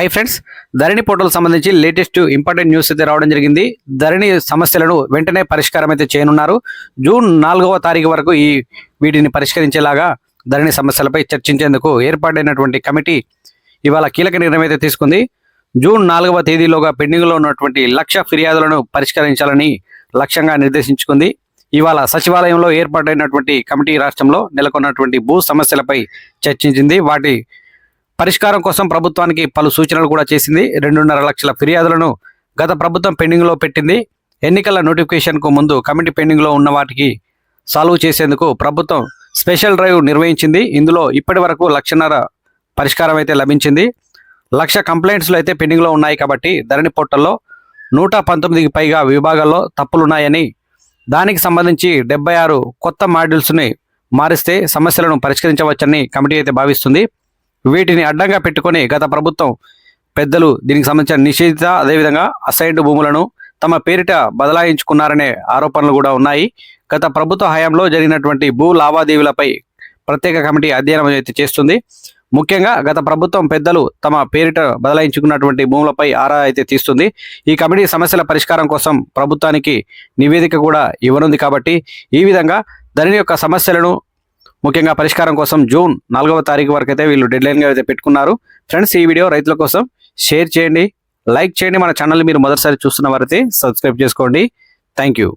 High friends Dharani portal సంబంధించి latest important news అయితే రావడం జరిగింది. ధరణి సమస్యలను వెంటనే పరిష్కారం అయితే చేయనున్నారు. జూన్ నాలుగవ తారీఖు వరకు ఈ వీటిని పరిష్కరించేలాగా ధరణి సమస్యలపై చర్చించేందుకు ఏర్పాటైనటువంటి కమిటీ ఇవాళ కీలక నిర్ణయం అయితే తీసుకుంది. జూన్ నాలుగవ తేదీలోగా పెండింగ్లో ఉన్నటువంటి లక్ష ఫిర్యాదులను పరిష్కరించాలని లక్ష్యంగా నిర్దేశించుకుంది. ఇవాళ సచివాలయంలో ఏర్పాటైనటువంటి కమిటీ రాష్ట్రంలో నెలకొన్నటువంటి భూ సమస్యలపై చర్చించింది. వాటి పరిష్కారం కోసం ప్రభుత్వానికి పలు సూచనలు కూడా చేసింది. రెండున్నర లక్షల ఫిర్యాదులను గత ప్రభుత్వం పెండింగ్లో పెట్టింది. ఎన్నికల నోటిఫికేషన్కు ముందు కమిటీ పెండింగ్లో ఉన్న వాటికి సాల్వ్ చేసేందుకు ప్రభుత్వం స్పెషల్ డ్రైవ్ నిర్వహించింది. ఇందులో ఇప్పటి వరకు లక్షన్నర పరిష్కారం అయితే లభించింది. లక్ష కంప్లైంట్స్లు అయితే పెండింగ్లో ఉన్నాయి కాబట్టి ధరణి పోర్టల్లో నూట పంతొమ్మిదికి పైగా విభాగాల్లో తప్పులున్నాయని దానికి సంబంధించి డెబ్బై ఆరు కొత్త మాడ్యూల్స్ని మారిస్తే సమస్యలను పరిష్కరించవచ్చని కమిటీ అయితే భావిస్తుంది. వీటిని అడ్డంగా పెట్టుకొని గత ప్రభుత్వం పెద్దలు దీనికి సంబంధించిన నిషేధిత అదేవిధంగా అసైన్డ్ భూములను తమ పేరిట బదలాయించుకున్నారనే ఆరోపణలు కూడా ఉన్నాయి. గత ప్రభుత్వ హయాంలో జరిగినటువంటి భూ లావాదేవీలపై ప్రత్యేక కమిటీ అధ్యయనం అయితే చేస్తుంది. ముఖ్యంగా గత ప్రభుత్వం పెద్దలు తమ పేరిట బదలాయించుకున్నటువంటి భూములపై ఆరా అయితే తీస్తుంది. ఈ కమిటీ సమస్యల పరిష్కారం కోసం ప్రభుత్వానికి నివేదిక కూడా ఇవ్వనుంది కాబట్టి ఈ విధంగా ధరణి యొక్క సమస్యలను ముఖ్యంగా పరిష్కారం కోసం జూన్ నాలుగవ తారీఖు వరకు అయితే వీళ్ళు డెడ్లైన్గా అయితే పెట్టుకున్నారు. ఫ్రెండ్స్ ఈ వీడియో రైతుల కోసం షేర్ చేయండి లైక్ చేయండి. మన ఛానల్ మీరు మొదటిసారి చూస్తున్న వారైతే సబ్స్క్రైబ్ చేసుకోండి. Thank you